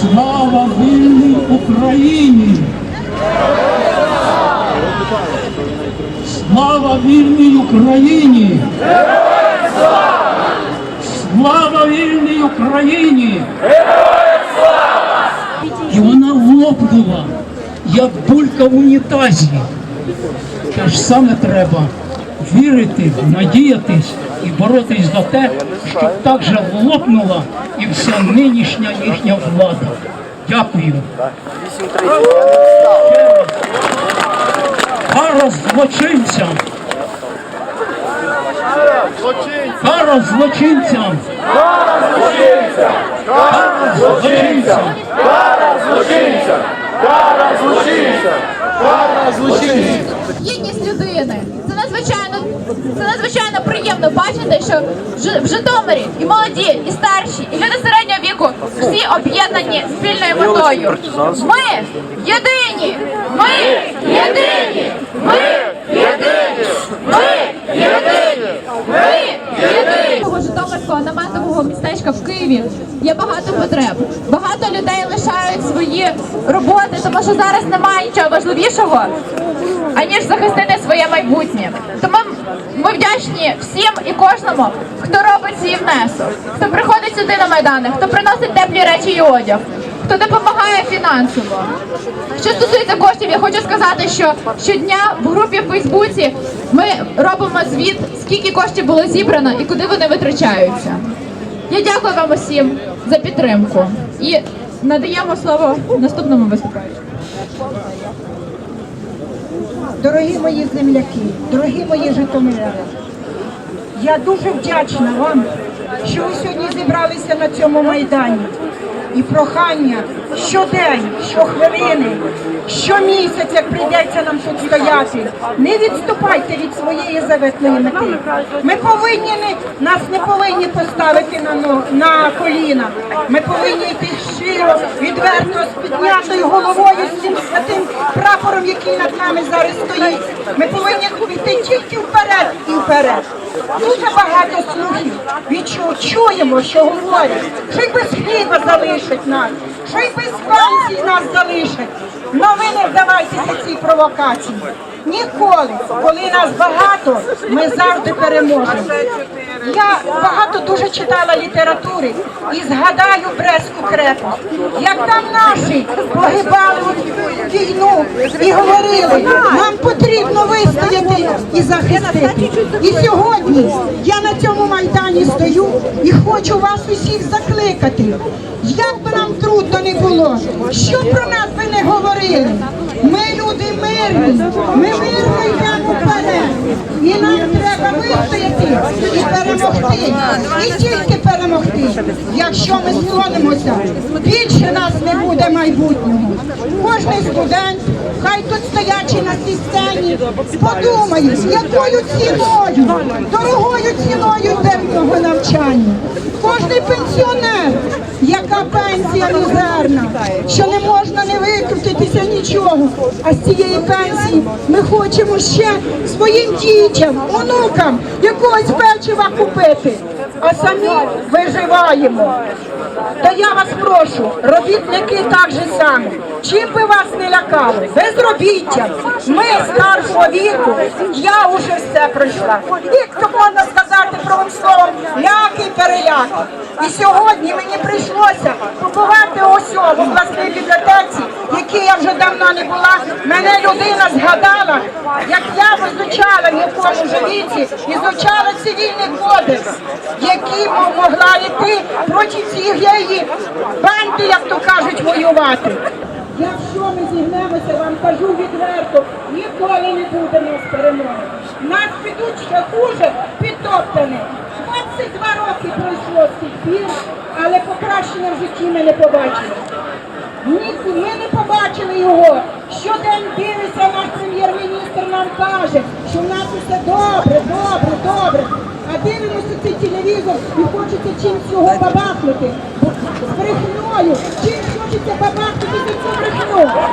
Слава вільній Україні! Слава вільній Україні! Слава вільній Україні! І вона лопнула, як булька в унітазі. Те ж саме треба вірити, надіятись і боротись за те, щоб так же лопнула і вся нинішня їхня влада. Дякую. Кара злочинцям! Кара злочинцям! Кара злочинцям! Гідність людини. Це надзвичайно, це надзвичайно приємно бачити, що в в Житомирі і молоді, і старші, і люди середнього віку всі об'єднані спільною метою. Ми єдині! Ми єдині! Ми єдині! Ми єдині! Ми єдині! Житомирського наметового містечка в Києві є багато потреб. Багато людей лишають свої роботи, тому що зараз немає нічого важливішого, аніж захистити своє майбутнє. Тому ми вдячні всім і кожному, хто робить свій внесок, хто приходить сюди на майдани, хто приносить теплі речі і одяг, хто допомагає фінансово. Що стосується коштів, я хочу сказати, що щодня в групі в Фейсбуці ми робимо звіт, скільки коштів було зібрано і куди вони витрачаються. Я дякую вам усім за підтримку і надаємо слово наступному виступаючому. Дорогі мої земляки, дорогі мої житомиряни, я дуже вдячна вам, що ви сьогодні зібралися на цьому майдані. І прохання щодень, щохвилини, щомісяця, прийдеться нам тут стояти, не відступайте від своєї заветної мети. Ми повинні нас не повинні поставити на, но- на коліна. Ми повинні йти щиро, відверто, з піднятою головою, з цим святим прапором, який над нами зараз стоїть. Ми повинні йти тільки вперед і вперед. Дуже багато слухів відчу, чуємо, що говорять, що й без хліба залишать нас, що й без пенсій нас залишать. Но ви не вдавайтеся цій провокації. Ніколи, коли нас багато, ми завжди переможемо. Я багато дуже читала літератури і згадаю Брестську крепость. Як там наші погибали у війну і говорили, нам потрібно вистояти і захистити. І сьогодні я на цьому майдані стою і хочу вас усіх закликати. Як би нам трудно не було, що про нас би не говорили. Ми люди мирні, ми мирно йдемо вперед. І нам треба вистояти і перемогти. І тільки перемогти. Якщо ми склонимося, більше нас не буде майбутнього. Кожний студент, хай тут стоячи на цій сцені, подумає, якою ціною, дорогою ціною йде в нього навчання. Кожний пенсіонер, яка пенсія мізерна, що не можна не викрутитися нічого. А з цієї пенсії ми хочемо ще своїм дітям, онукам якогось печива купити, а самі виживаємо. То я вас прошу, робітники так же само. Чим би вас не лякали, безробіття. Ми старшого віку, я уже все пройшла. Вік, то можна сказати правим словом, ляки переляки. І сьогодні мені прийшлося побувати ось в обласній бібліотеці, якій я вже давно не була. Мене людина згадала, як я визучала в якому вже віці, ізучала цивільний кодекс, який мо- могла йти проти цієї банди, як то кажуть, воювати. Якщо ми зігнемося, вам кажу відверто, ніколи не буде нас перемоги. Нас підуть ще хуже, підтоптані. 22 роки пройшло з тих пір, але покращення в житті ми не побачили. Ні, ми не побачили його. Щодень дивиться наш прем'єр-міністр нам каже, що в нас усе добре, добре, добре. А дивимося цей телевізор і хочеться чимсь його бабахнути. З брехньою мною. Чим хочеться побачити Oh,